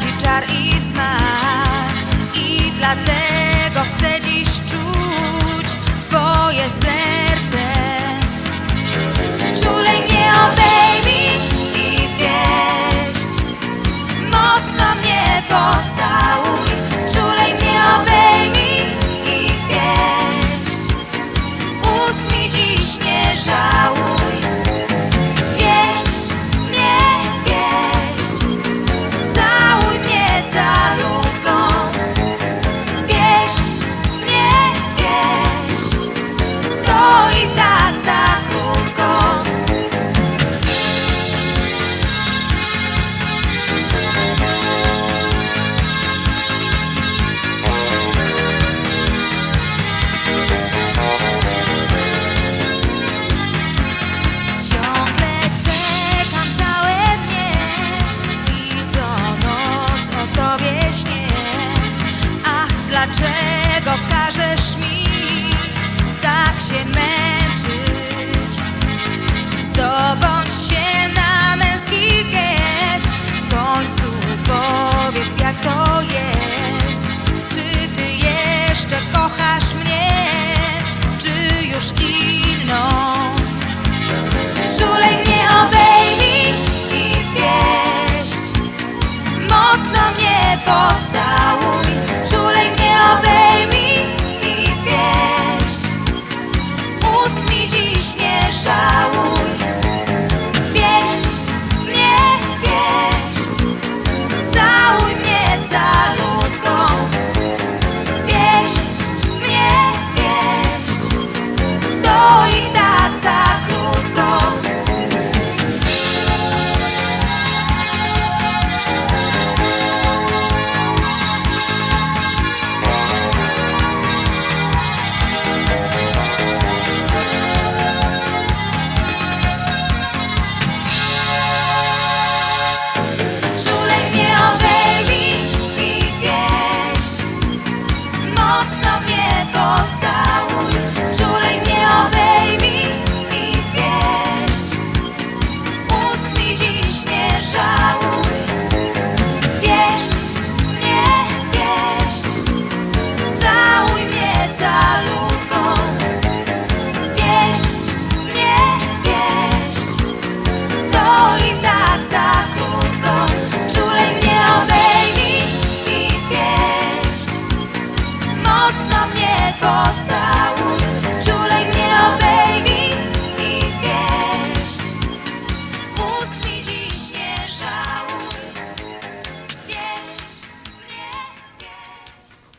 żar i smak. I dlatego chcę dziś czuć Twoje serce tobie śnię. Ach, dlaczego każesz mi tak się męczyć? Zdobądź się na męski gest, w końcu powiedz jak to jest. Czy ty jeszcze kochasz mnie, czy już inną?